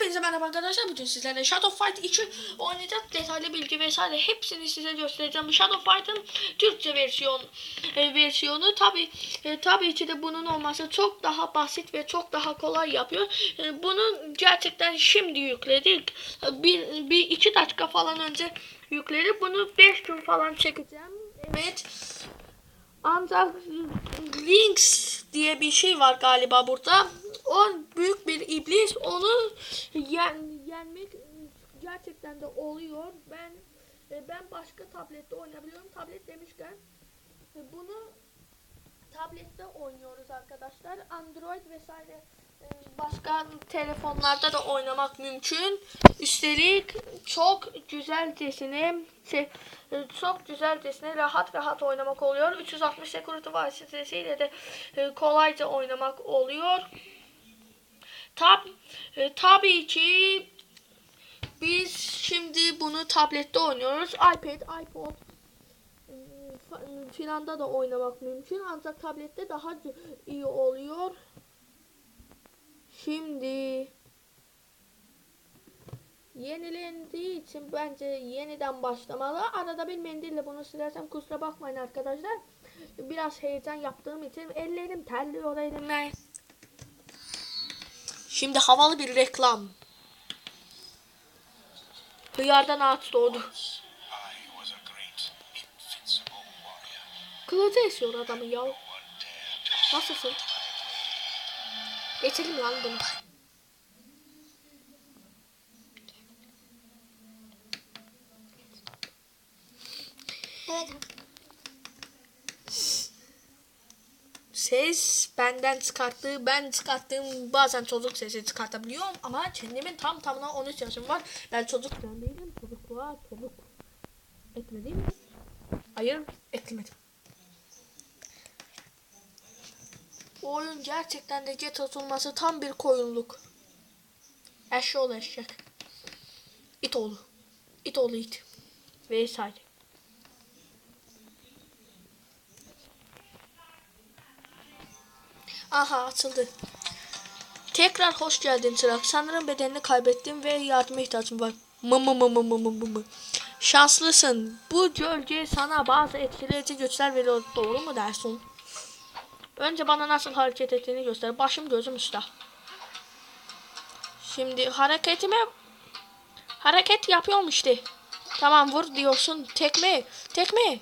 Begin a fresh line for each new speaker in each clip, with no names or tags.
Hepinize merhaba arkadaşlar. Bugün sizlerle Shadow Fight 2 oynayacağız. Detaylı bilgi vesaire hepsini size göstereceğim. Shadow Fight'ın Türkçe versiyon e, versiyonu tabi e, tabii ki de bunun olması çok daha basit ve çok daha kolay yapıyor. E, bunu gerçekten şimdi yükledik. E, bir, bir iki dakika falan önce yükledik. Bunu 5 gün falan çekeceğim. Evet. Ancak Lynx diye bir şey var galiba burada. O büyük bir iblis. Onu yen, yenmek gerçekten de oluyor. Ben ben başka tablette oynayabiliyorum. Tablet demişken bunu tablette oynuyoruz arkadaşlar. Android vesaire e, başka telefonlarda da oynamak mümkün. Üstelik çok güzelcesine şey, e, çok güzelcesine rahat rahat oynamak oluyor. 360 security vasıtasıyla de e, kolayca oynamak oluyor. Tab e, tabii ki biz şimdi bunu tablette oynuyoruz. iPad, iPod e, filanda da oynamak mümkün. Ancak tablette daha iyi oluyor. Şimdi yenilendiği için bence yeniden başlamalı. Arada bir mendille bunu silersem kusura bakmayın arkadaşlar. Biraz heyecan yaptığım için ellerim terliyor elimle. Şimdi havalı bir reklam. Hıyardan ağaç doğdu. Kılıcı esiyor adamı ya. Nasılsın? Geçelim lan bunu.
Evet.
Ses benden çıkarttığı, ben çıkarttığım bazen çocuk sesi çıkartabiliyorum ama kendimin tam tamına 13 yaşım var. Ben çocuk değilim. Çocukluğa çocuk ekledim mi? Hayır, eklemedim. Bu oyun gerçekten de get atılması tam bir koyunluk. Eşşoğlu eşek. İt oğlu. İt oğlu it. Vesaire. Aha açıldı. Tekrar hoş geldin Çırak. Sanırım bedenini kaybettim ve yardıma ihtiyacım var. Mı mı mı mı mı mı mı. Şanslısın. Bu gölge sana bazı etkileyici güçler veriyor. Doğru mu dersin? Önce bana nasıl hareket ettiğini göster. Başım gözüm üstte. Şimdi hareketime hareket yapıyorum işte. Tamam vur diyorsun. Tekme. Tekme.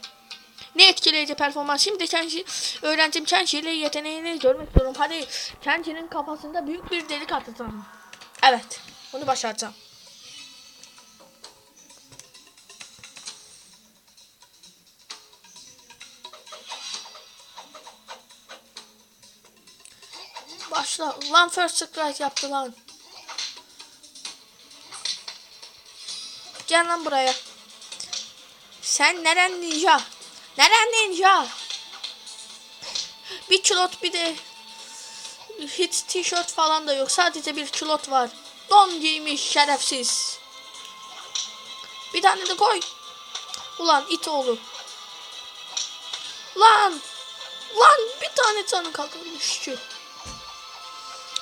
Ne etkileyici performans. Şimdi Kenji, öğrencim Kenji ile yeteneğini görmek istiyorum. Hadi Kenji'nin kafasında büyük bir delik atacağım. Evet. Onu başaracağım. Başla. Lan first strike yaptı lan. Gel lan buraya. Sen neren ninja? Neren ninja? Bir külot bir de hiç tişört falan da yok. Sadece bir külot var. Don giymiş şerefsiz. Bir tane de koy. Ulan it oğlu. Lan. Lan bir tane canı kalmış ki.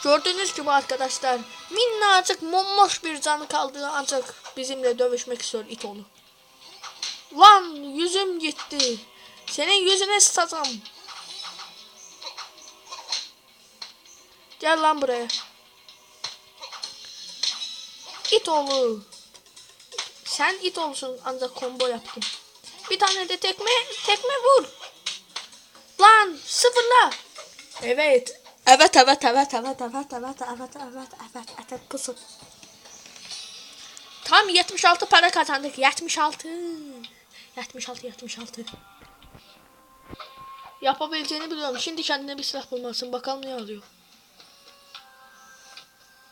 Gördüğünüz gibi arkadaşlar minnacık mommoş bir canı kaldı ancak bizimle dövüşmek istiyor it oğlu. Lan yüzüm gitti. Senin yüzüne sıçacağım. Gel lan buraya. İt oğlu. Sen it olsun ancak combo yaptım. Bir tane de tekme, tekme vur. Lan sıfırla. Evet. Evet evet evet evet evet evet evet evet evet evet pusu. Tam 76 para kazandık. 76. 76 76. Yapabileceğini biliyorum. Şimdi kendine bir silah bulmalısın. Bakalım ne alıyor.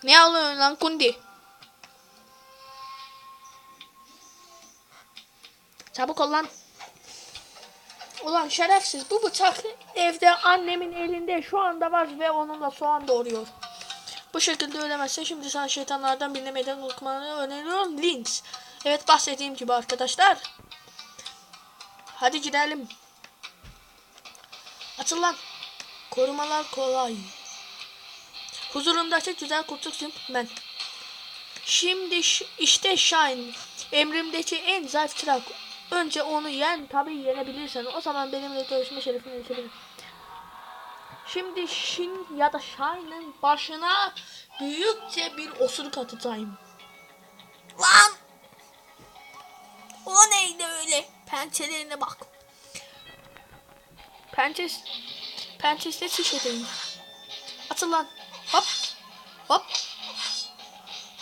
Ne alıyorsun lan kundi? Çabuk ol lan. Ulan şerefsiz bu bıçak evde annemin elinde şu anda var ve onunla soğan doğuruyor. Bu şekilde ölemezse şimdi sana şeytanlardan birine meydan okumanı öneriyorum. Lynx. Evet bahsettiğim gibi arkadaşlar. Hadi gidelim. Açıl lan. Korumalar kolay. Huzurumdaki güzel kurtulsun ben. Şimdi işte Shine. Emrimdeki en zayıf çırak. Önce onu yen tabii yenebilirsen. O zaman benimle dövüşme şerefine erişebilir. Şimdi Shin ya da Shine'ın başına büyükçe bir osuruk atacağım. Lan! Pençelerine bak. Pençes... Pençesine şişedeyim. Atıl lan. Hop. Hop.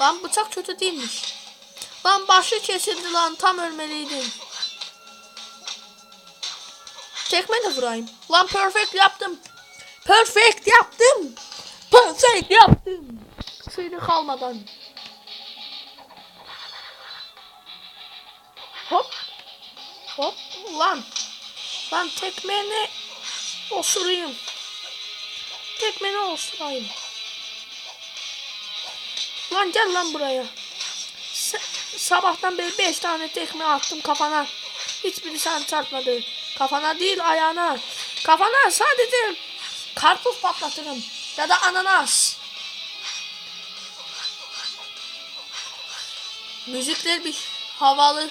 Lan bıçak kötü değilmiş. Lan başı kesildi lan tam ölmeliydim. Tekme de vurayım. Lan perfect yaptım. Perfect yaptım. Perfect yaptım. Sıyırı kalmadan. Hop. Hop. Lan. Lan tekmeni osurayım. Tekmeni osurayım. Lan gel lan buraya. Sa- sabahtan beri 5 tane tekme attım kafana. Hiçbiri sana çarpmadı. Kafana değil ayağına. Kafana sadece karpuz patlatırım. Ya da ananas. Müzikler bir havalı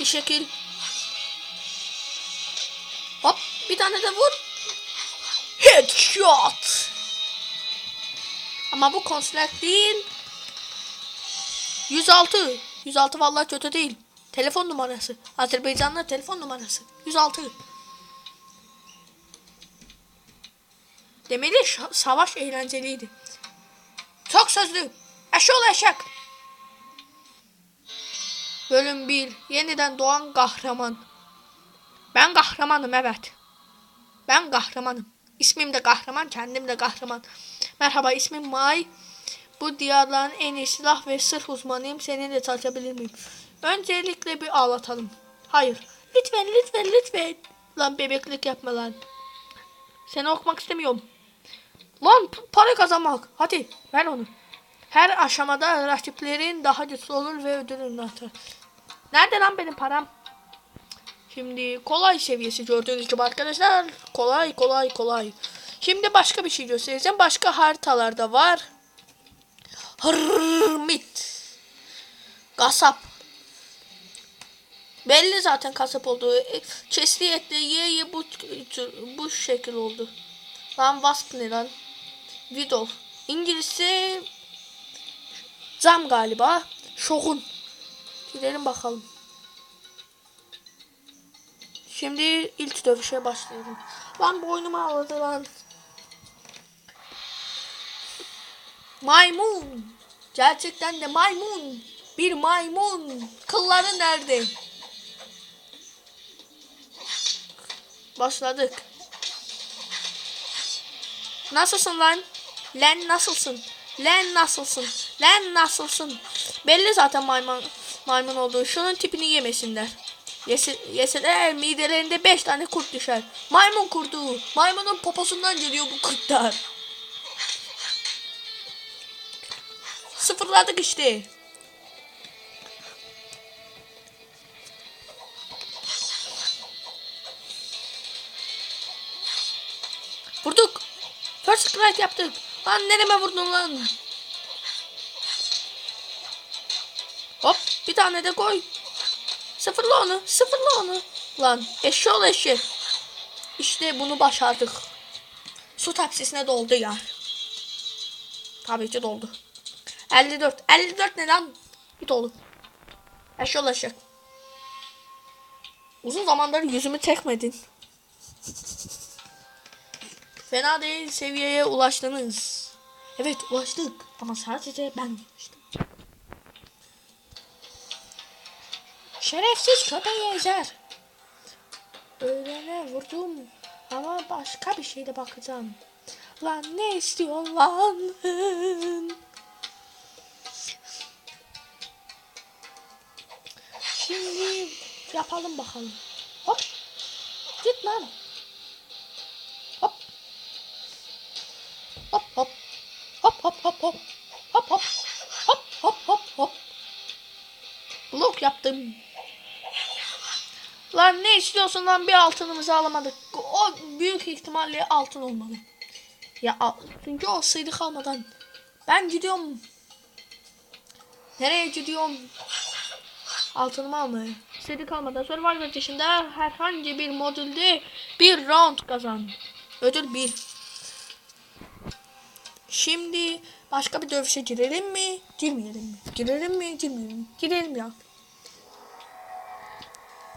bir şekil. Bir tane de vur. Headshot. Ama bu konser değil. 106. 106 vallahi kötü değil. Telefon numarası. Azerbaycan'da telefon numarası. 106. Demeli savaş eğlenceliydi. Çok sözlü. Eşol eşek. Bölüm 1. Yeniden doğan kahraman. Ben kahramanım evet. Ben kahramanım. İsmim de kahraman, kendim de kahraman. Merhaba ismim May. Bu diyarların en iyi silah ve sırh uzmanıyım. Seninle çalışabilir miyim? Öncelikle bir ağlatalım. Hayır. Lütfen, lütfen, lütfen. Lan bebeklik yapma lan. Seni okumak istemiyorum. Lan para kazanmak. Hadi ver onu. Her aşamada rakiplerin daha güçlü olur ve ödülün artar. Nerede lan benim param? Şimdi kolay seviyesi gördüğünüz gibi arkadaşlar. Kolay kolay kolay. Şimdi başka bir şey göstereceğim. Başka haritalarda var. Hırmit. Kasap. Belli zaten kasap olduğu. E, Kestiği etle ye ye bu, bu şekil oldu. Lan Wasp ne lan? Widow. İngilizce Zam galiba. Şokun. Gidelim bakalım. Şimdi ilk dövüşe başlayalım. Lan boynum ağladı. Maymun. Gerçekten de maymun. Bir maymun. Kılları nerede? Başladık. Nasılsın lan? Len nasılsın? Len nasılsın? Len nasılsın? Belli zaten maymun maymun olduğu. Şunun tipini yemesinler. Yese, yeseler midelerinde 5 tane kurt düşer. Maymun kurdu. Maymunun poposundan geliyor bu kurtlar. Sıfırladık işte. Vurduk. First strike yaptık. Lan nereme vurdun lan? Hop bir tane de koy. Sıfırla onu. Sıfırla onu. Lan eşşoğlu eşek. İşte bunu başardık. Su tepsisine doldu ya. Tabii ki doldu. 54. 54 ne lan? Git oğlum. Eşşoğlu eşek. Uzun zamandır yüzümü çekmedin. Fena değil seviyeye ulaştınız. Evet ulaştık ama sadece ben ulaştım. Şerefsiz köpeği ezer. Öğlene vurdum ama başka bir şeyde bakacağım. Lan ne istiyorsun lan? Şimdi yapalım bakalım. Hop. Git lan. Hop. Hop hop. Hop hop hop hop. Hop hop. Hop hop hop hop. Blok yaptım. Lan ne istiyorsun lan bir altınımızı alamadık. O büyük ihtimalle altın olmalı. Ya çünkü o sıyrık almadan. Ben gidiyorum. Nereye gidiyorum? Altınımı almaya. İstediği kalmadan Survivor dışında herhangi bir modülde bir round kazan. Ödül bir. Şimdi başka bir dövüşe girelim mi? Girmeyelim mi? Girelim mi? Girmeyelim? Girelim ya.